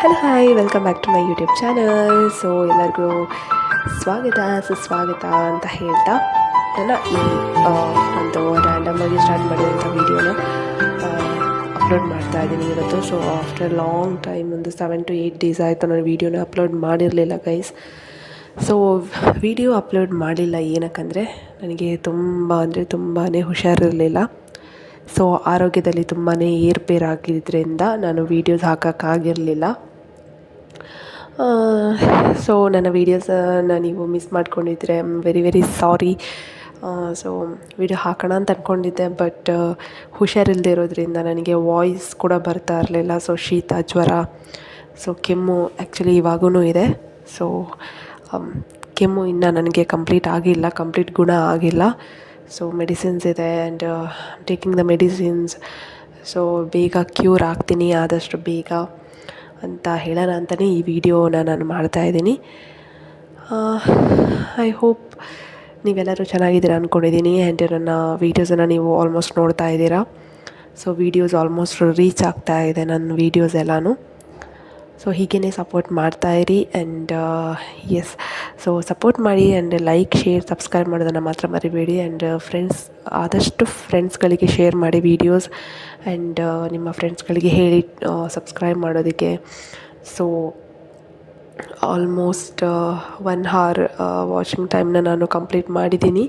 Hello hi welcome back to my YouTube channel so ಎಲ್ಲರಿಗೂ ಸ್ವಾಗತ, ಸುಸ್ವಾಗತ ಅಂತ ಹೇಳ್ತಾ ನನ್ನ ಈ ಒಂದು ರ್ಯಾಂಡಮ್ ಆಗಿ ಸ್ಟಾರ್ಟ್ ಮಾಡಿದಂಥ ವೀಡಿಯೋನ ಅಪ್ಲೋಡ್ ಮಾಡ್ತಾ ಇದ್ದೀನಿ ಇವತ್ತು. ಸೊ ಆಫ್ಟರ್ ಲಾಂಗ್ ಟೈಮ್ ಒಂದು ಸೆವೆನ್ ಟು ಏಯ್ಟ್ ಡೇಸ್ ಆಯಿತು ನಾನು ವೀಡಿಯೋನ ಅಪ್ಲೋಡ್ ಮಾಡಿರಲಿಲ್ಲ ಗೈಸ್ ಸೊ ವಿಡಿಯೋ ಅಪ್ಲೋಡ್ ಮಾಡಿಲ್ಲ ಏನಕ್ಕಂದರೆ, ನನಗೆ ತುಂಬ ಅಂದರೆ ತುಂಬಾ ಹುಷಾರಿರಲಿಲ್ಲ. ಸೊ ಆರೋಗ್ಯದಲ್ಲಿ ತುಂಬಾ ಏರುಪೇರಾಗಿದ್ದರಿಂದ ನಾನು ವೀಡಿಯೋಸ್ ಹಾಕೋಕ್ಕಾಗಿರಲಿಲ್ಲ. ಸೊ ನನ್ನ ವೀಡಿಯೋಸನ್ನ ನೀವು ಮಿಸ್ ಮಾಡ್ಕೊಂಡಿದ್ರೆ I am very very sorry so video ಹಾಕೋಣ ಅಂತ ಅಂದ್ಕೊಂಡಿದ್ದೆ ಬಟ್ ಹುಷಾರಿಲ್ಲದೆ ಇರೋದ್ರಿಂದ ನನಗೆ ವಾಯ್ಸ್ ಕೂಡ ಬರ್ತಾ ಇರಲಿಲ್ಲ. ಸೊ ಶೀತ, ಜ್ವರ ಸೊ ಕೆಮ್ಮು ಆ್ಯಕ್ಚುಲಿ ಇವಾಗೂ ಇದೆ. ಸೊ ಕೆಮ್ಮು ಇನ್ನೂ ನನಗೆ ಕಂಪ್ಲೀಟ್ ಆಗಿಲ್ಲ ಕಂಪ್ಲೀಟ್ ಗುಣ ಆಗಿಲ್ಲ. ಸೊ ಮೆಡಿಸಿನ್ಸ್ ಇದೆ and taking the medicines so ಬೇಗ ಕ್ಯೂರ್ ಆಗ್ತೀನಿ, ಆದಷ್ಟು ಬೇಗ ಅಂತ ಹೇಳೋಣ ಅಂತಲೇ ಈ ವಿಡಿಯೋನ ನಾನು ಮಾಡ್ತಾಯಿದ್ದೀನಿ ಐ ಹೋಪ್ ನೀವೆಲ್ಲರೂ ಚೆನ್ನಾಗಿದ್ದೀರಾ ಅಂದ್ಕೊಂಡಿದ್ದೀನಿ ಆ್ಯಂಡ್ ನನ್ನ ವೀಡಿಯೋಸನ್ನು ನೀವು ಆಲ್ಮೋಸ್ಟ್ ನೋಡ್ತಾ ಇದ್ದೀರಾ. ಸೊ ವೀಡಿಯೋಸ್ ಆಲ್ಮೋಸ್ಟ್ ರೀಚ್ ಆಗ್ತಾ ಇದೆ ನನ್ನ ವೀಡಿಯೋಸ್ ಎಲ್ಲನೂ. ಸೊ ಹೀಗೇ ಸಪೋರ್ಟ್ ಮಾಡ್ತಾಯಿರಿ ಆ್ಯಂಡ್ ಎಸ್ ಸೊ ಸಪೋರ್ಟ್ ಮಾಡಿ ಆ್ಯಂಡ್ ಲೈಕ್ ಶೇರ್ ಸಬ್ಸ್ಕ್ರೈಬ್ ಮಾಡೋದನ್ನು ಮಾತ್ರ ಮರಿಬೇಡಿ. ಆ್ಯಂಡ್ ಫ್ರೆಂಡ್ಸ್ ಆದಷ್ಟು ಫ್ರೆಂಡ್ಸ್ಗಳಿಗೆ ಶೇರ್ ಮಾಡಿ ವೀಡಿಯೋಸ್ ಆ್ಯಂಡ್ ನಿಮ್ಮ ಫ್ರೆಂಡ್ಸ್ಗಳಿಗೆ ಹೇಳಿ ಸಬ್ಸ್ಕ್ರೈಬ್ ಮಾಡೋದಕ್ಕೆ. So almost one hour watching ಟೈಮ್ನ ನಾನು ಕಂಪ್ಲೀಟ್ ಮಾಡಿದ್ದೀನಿ.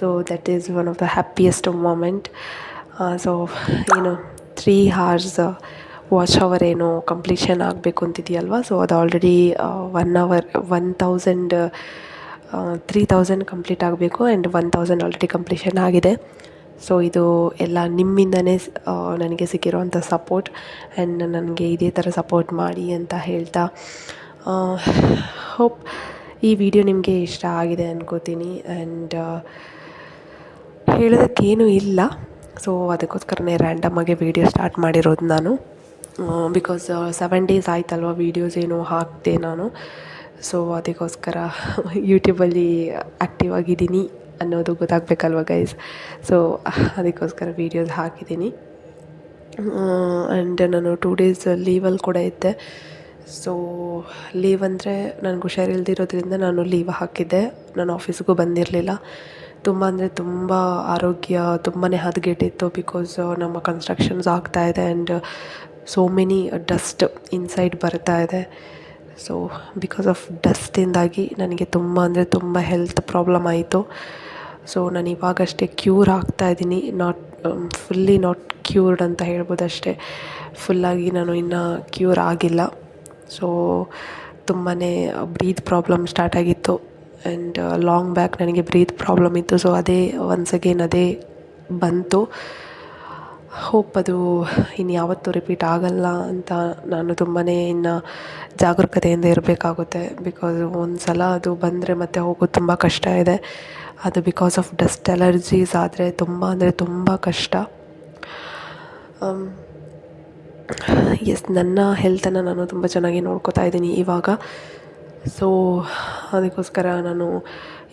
So that is one of the happiest moment so ಏನು ತ್ರೀ ಹಾರ್ಸ್ ವಾಚ್ ಅವರ್ ಏನು ಕಂಪ್ಲೀಷನ್ ಆಗಬೇಕು ಅಂತಿದೆಯಲ್ವ? ಸೊ ಅದು already one hour one thousand three thousand complete ಆಗಬೇಕು and one thousand already completion ಆಗಿದೆ. ಸೊ ಇದು ಎಲ್ಲ ನಿಮ್ಮಿಂದನೇ ಸ್- ನನಗೆ ಸಿಕ್ಕಿರೋವಂಥ ಸಪೋರ್ಟ್ ಆ್ಯಂಡ್ ನನಗೆ ಇದೇ ಥರ ಸಪೋರ್ಟ್ ಮಾಡಿ ಅಂತ ಹೇಳ್ತಾ ಹೋಪ್ ಈ ವಿಡಿಯೋ ನಿಮಗೆ ಇಷ್ಟ ಆಗಿದೆ ಅನ್ಕೋತೀನಿ ಆ್ಯಂಡ್ ಹೇಳೋದಕ್ಕೇನೂ ಇಲ್ಲ. ಸೊ ಅದಕ್ಕೋಸ್ಕರನೇ ರ್ಯಾಂಡಮ್ ಆಗಿ ವೀಡಿಯೋ ಸ್ಟಾರ್ಟ್ ಮಾಡಿರೋದು ನಾನು. ಬಿಕಾಸ್ ಸೆವೆನ್ ಡೇಸ್ ಆಯ್ತಲ್ವ ವೀಡಿಯೋಸ್ ಏನು ಹಾಕಿದೆ ನಾನು. ಸೊ ಅದಕ್ಕೋಸ್ಕರ ಯೂಟ್ಯೂಬಲ್ಲಿ ಆ್ಯಕ್ಟಿವ್ ಆಗಿದ್ದೀನಿ ಅನ್ನೋದು ಗೊತ್ತಾಗಬೇಕಲ್ವ ಗೈಸ್ ಸೊ ಅದಕ್ಕೋಸ್ಕರ ವೀಡಿಯೋಸ್ ಹಾಕಿದ್ದೀನಿ. ಆ್ಯಂಡ್ ನಾನು ಟೂ ಡೇಸ್ ಲೀವಲ್ಲಿ ಕೂಡ ಇದ್ದೆ. ಸೊ ಲೀವ್ ಅಂದರೆ ನನಗೆ ಹುಷಾರಿಲ್ದಿರೋದ್ರಿಂದ ನಾನು ಲೀವ್ ಹಾಕಿದ್ದೆ. ನಾನು ಆಫೀಸ್ಗೂ ಬಂದಿರಲಿಲ್ಲ. ತುಂಬ ಅಂದರೆ ತುಂಬ ಆರೋಗ್ಯ ತುಂಬಾ ಹದಗೆಟ್ಟಿತ್ತು ಬಿಕಾಸ್ ನಮ್ಮ ಕನ್ಸ್ಟ್ರಕ್ಷನ್ಸ್ ಆಗ್ತಾಯಿದೆ and so many dust inside ಬರ್ತಾ ಇದೆ. ಸೊ ಬಿಕಾಸ್ ಆಫ್ ಡಸ್ಟಿಂದಾಗಿ ನನಗೆ ತುಂಬ ಅಂದರೆ ತುಂಬ ಹೆಲ್ತ್ ಪ್ರಾಬ್ಲಮ್ ಆಯಿತು. ಸೊ ನಾನು ಇವಾಗಷ್ಟೇ ಕ್ಯೂರ್ ಆಗ್ತಾ ಇದ್ದೀನಿ. ನಾಟ್ ಫುಲ್ಲಿ ನಾಟ್ ಕ್ಯೂರ್ಡ್ ಅಂತ ಹೇಳ್ಬೋದು ಅಷ್ಟೇ ಫುಲ್ಲಾಗಿ ನಾನು ಇನ್ನೂ ಕ್ಯೂರ್ ಆಗಿಲ್ಲ. ಸೊ ತುಂಬಾ ಬ್ರೀತ್ ಪ್ರಾಬ್ಲಮ್ ಸ್ಟಾರ್ಟ್ ಆಗಿತ್ತು. ಆ್ಯಂಡ್ ಲಾಂಗ್ ಬ್ಯಾಕ್ ನನಗೆ ಬ್ರೀತ್ ಪ್ರಾಬ್ಲಮ್ ಇತ್ತು. ಸೊ ಅದೇ ಒನ್ಸ್ ಅಗೇನ್ ಅದೇ ಬಂತು. ಹೋಪ್ ಅದು ಇನ್ನು ಯಾವತ್ತೂ ರಿಪೀಟ್ ಆಗಲ್ಲ ಅಂತ ನಾನು ತುಂಬಾ ಇನ್ನು ಜಾಗರೂಕತೆಯಿಂದ ಇರಬೇಕಾಗುತ್ತೆ. ಬಿಕಾಸ್ ಒಂದು ಸಲ ಅದು ಬಂದರೆ ಮತ್ತೆ ಹೋಗೋದು ತುಂಬ ಕಷ್ಟ ಇದೆ. ಅದು ಬಿಕಾಸ್ ಆಫ್ ಡಸ್ಟ್ ಅಲರ್ಜೀಸ್ ಆದರೆ ತುಂಬ ಅಂದರೆ ತುಂಬ ಕಷ್ಟ. ಎಸ್ ನನ್ನ ಹೆಲ್ತನ್ನು ನಾನು ತುಂಬ ಚೆನ್ನಾಗಿ ನೋಡ್ಕೋತಾ ಇದ್ದೀನಿ ಇವಾಗ. ಸೊ ಅದಕ್ಕೋಸ್ಕರ ನಾನು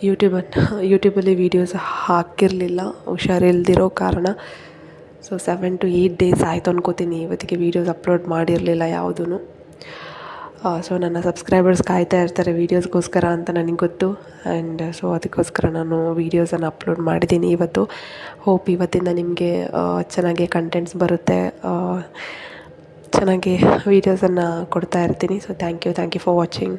ಯೂಟ್ಯೂಬನ್ನು ಯೂಟ್ಯೂಬಲ್ಲಿ ವೀಡಿಯೋಸ್ ಹಾಕಿರಲಿಲ್ಲ, ಹುಷಾರಿಲ್ದಿರೋ ಕಾರಣ. So seven to eight days ಆಯಿತು ಅನ್ಕೋತೀನಿ. ಇವತ್ತಿಗೆ ವೀಡಿಯೋಸ್ ಅಪ್ಲೋಡ್ ಮಾಡಿರಲಿಲ್ಲ ಯಾವುದೂ ಸೊ ನನ್ನ ಸಬ್ಸ್ಕ್ರೈಬರ್ಸ್ ಕಾಯ್ತಾ ಇರ್ತಾರೆ ವೀಡಿಯೋಸ್ಗೋಸ್ಕರ ಅಂತ ನನಗೆ ಗೊತ್ತು. ಆ್ಯಂಡ್ ಸೊ ಅದಕ್ಕೋಸ್ಕರ ನಾನು ವೀಡಿಯೋಸನ್ನು ಅಪ್ಲೋಡ್ ಮಾಡಿದ್ದೀನಿ ಇವತ್ತು. ಹೋಪ್ ಇವತ್ತಿಂದ ನಿಮಗೆ ಚೆನ್ನಾಗಿ ಕಂಟೆಂಟ್ಸ್ ಬರುತ್ತೆ. ಆ, ಚೆನ್ನಾಗಿ ವೀಡಿಯೋಸನ್ನು ಕೊಡ್ತಾ ಇರ್ತೀನಿ. So thank you thank you for watching